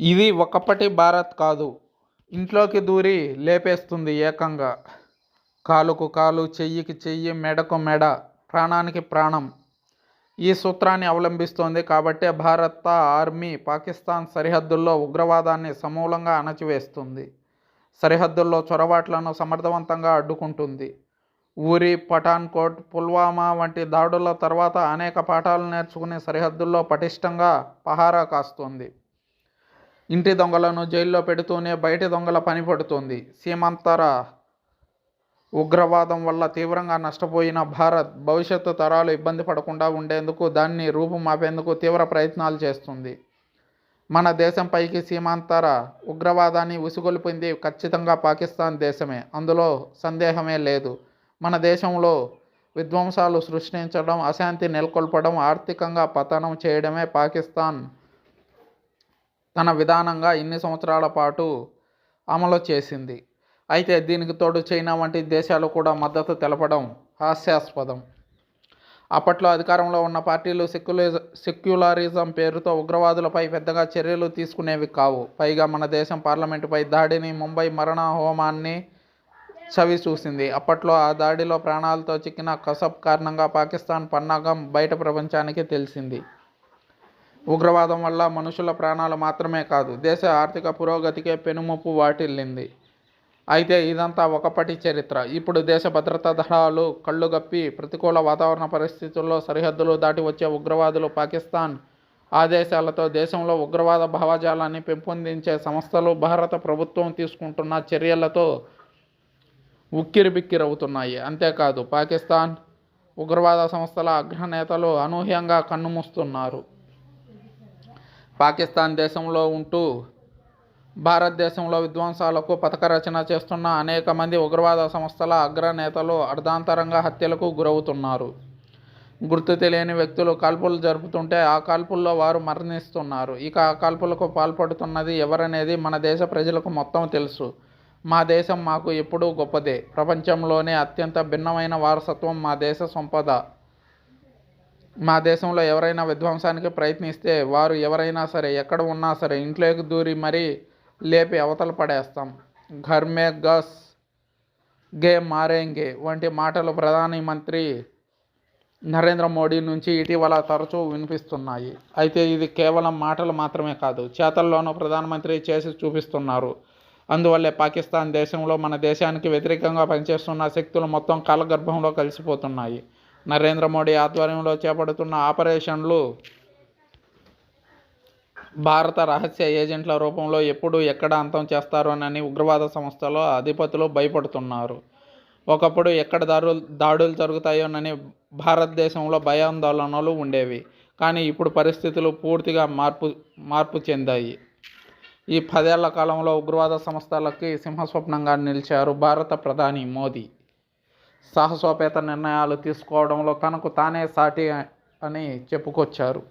ఇది ఒకప్పటి భారత్ కాదు. ఇంట్లోకి దూరి లేపేస్తుంది ఏకంగా. కాలుకు కాలు చెయ్యికి చెయ్యి మెడకు మెడ ప్రాణానికి ప్రాణం. ఈ సూత్రాన్ని అవలంబిస్తోంది కాబట్టే భారత ఆర్మీ పాకిస్తాన్ సరిహద్దుల్లో ఉగ్రవాదాన్ని సమూలంగా అణచివేస్తుంది. సరిహద్దుల్లో చొరబాట్లను సమర్థవంతంగా అడ్డుకుంటుంది. ఊరి పఠాన్కోట్ పుల్వామా వంటి దాడుల తర్వాత అనేక పాఠాలు నేర్చుకుని సరిహద్దుల్లో పటిష్టంగా పహారా కాస్తుంది. ఇంటి దొంగలను జైల్లో పెడుతూనే బయటి దొంగల పని పడుతుంది. సీమాంతర ఉగ్రవాదం వల్ల తీవ్రంగా నష్టపోయిన భారత్ భవిష్యత్తు తరాలు ఇబ్బంది పడకుండా ఉండేందుకు దాన్ని రూపుమాపేందుకు తీవ్ర ప్రయత్నాలు చేస్తుంది. మన దేశంపైకి సీమాంతర ఉగ్రవాదాన్ని ఉసిగొల్పింది ఖచ్చితంగా పాకిస్తాన్ దేశమే. అందులో సందేహమే లేదు. మన దేశంలో విధ్వంసాలు సృష్టించడం అశాంతి నెలకొల్పడం ఆర్థికంగా పతనం చేయడమే పాకిస్తాన్ తన విధానంగా ఇన్ని సంవత్సరాల పాటు అమలు చేసింది. అయితే దీనికి తోడు చైనా వంటి దేశాలు కూడా మద్దతు తెలపడం హాస్యాస్పదం. అప్పట్లో అధికారంలో ఉన్న పార్టీలు సెక్యులరిజ సెక్యులరిజం పేరుతో ఉగ్రవాదులపై పెద్దగా చర్యలు తీసుకునేవి కావు. పైగా మన దేశం పార్లమెంటుపై దాడిని ముంబై మరణ హోమాన్ని చవి చూసింది అప్పట్లో ఆ దాడిలో ప్రాణాలతో చిక్కిన కసబ్ కారణంగా పాకిస్తాన్ పన్నాగం బయట ప్రపంచానికి తెలిసింది. ఉగ్రవాదం వల్ల మనుషుల ప్రాణాలు మాత్రమే కాదు దేశ ఆర్థిక పురోగతికే పెనుముప్పు వాటిల్లింది. అయితే ఇదంతా ఒకప్పటి చరిత్ర. ఇప్పుడు దేశ భద్రతా దళాలు కళ్ళుగప్పి ప్రతికూల వాతావరణ పరిస్థితుల్లో సరిహద్దులు దాటి వచ్చే ఉగ్రవాదులు పాకిస్తాన్. ఆదేశాలతో దేశంలో ఉగ్రవాద భావజాలాన్ని పెంపొందించే సంస్థలు భారత ప్రభుత్వం తీసుకుంటున్న చర్యలతో ఉక్కిరిబిక్కిరవుతున్నాయి. అంతేకాదు పాకిస్తాన్ ఉగ్రవాద సంస్థల అగ్రనేతలు అనూహ్యంగా కన్నుమూస్తున్నారు. పాకిస్తాన్ దేశంలో ఉంటూ భారతదేశంలో విధ్వంసాలకు పథక రచన చేస్తున్న అనేక మంది ఉగ్రవాద సంస్థల అగ్రనేతలు అర్ధాంతరంగా హత్యలకు గురవుతున్నారు. గుర్తు తెలియని వ్యక్తులు కాల్పులు జరుపుతుంటే ఆ కాల్పుల్లో వారు మరణిస్తున్నారు. ఇక ఆ కాల్పులకు పాల్పడుతున్నది ఎవరనేది మన దేశ ప్రజలకు మొత్తం తెలుసు. మా దేశం మాకు ఎప్పుడూ గొప్పదే. ప్రపంచంలోనే అత్యంత భిన్నమైన వారసత్వం మా దేశ సంపద. మా దేశంలో ఎవరైనా విధ్వంసానికి ప్రయత్నిస్తే వారు ఎవరైనా సరే ఎక్కడ ఉన్నా సరే ఇంట్లోకి దూరి మరీ లేపి అవతల పడేస్తాం. ఘర్మే గస్ గే మారేంగే వంటి మాటలు ప్రధాని మంత్రి నరేంద్ర మోడీ నుంచి ఇటీవల తరచూ వినిపిస్తున్నాయి. అయితే ఇది కేవలం మాటలు మాత్రమే కాదు చేతల్లోనూ ప్రధానమంత్రి చేసి చూపిస్తున్నారు. అందువల్లే పాకిస్తాన్ దేశంలో మన దేశానికి వ్యతిరేకంగా పనిచేస్తున్న శక్తులు మొత్తం కాలగర్భంలో కలిసిపోతున్నాయి. నరేంద్ర మోడీ ఆధ్వర్యంలో చేపడుతున్న ఆపరేషన్లు భారత రహస్య ఏజెంట్ల రూపంలో ఎప్పుడు ఎక్కడ అంతం చేస్తారోనని ఉగ్రవాద సంస్థలో అధిపతులు భయపడుతున్నారు. ఒకప్పుడు ఎక్కడ దారులు దాడులు జరుగుతాయోనని భారతదేశంలో భయాందోళనలు ఉండేవి. కానీ ఇప్పుడు పరిస్థితులు పూర్తిగా మార్పు మార్పు చెందాయి. ఈ పదేళ్ళ కాలంలో ఉగ్రవాద సంస్థలకి సింహస్వప్నంగా నిలిచారు భారత ప్రధాని మోదీ. సాహసోపేత నిర్ణయాలు తీసుకోవడంలో తనకు తానే సాటి అని చెప్పుకొచ్చారు.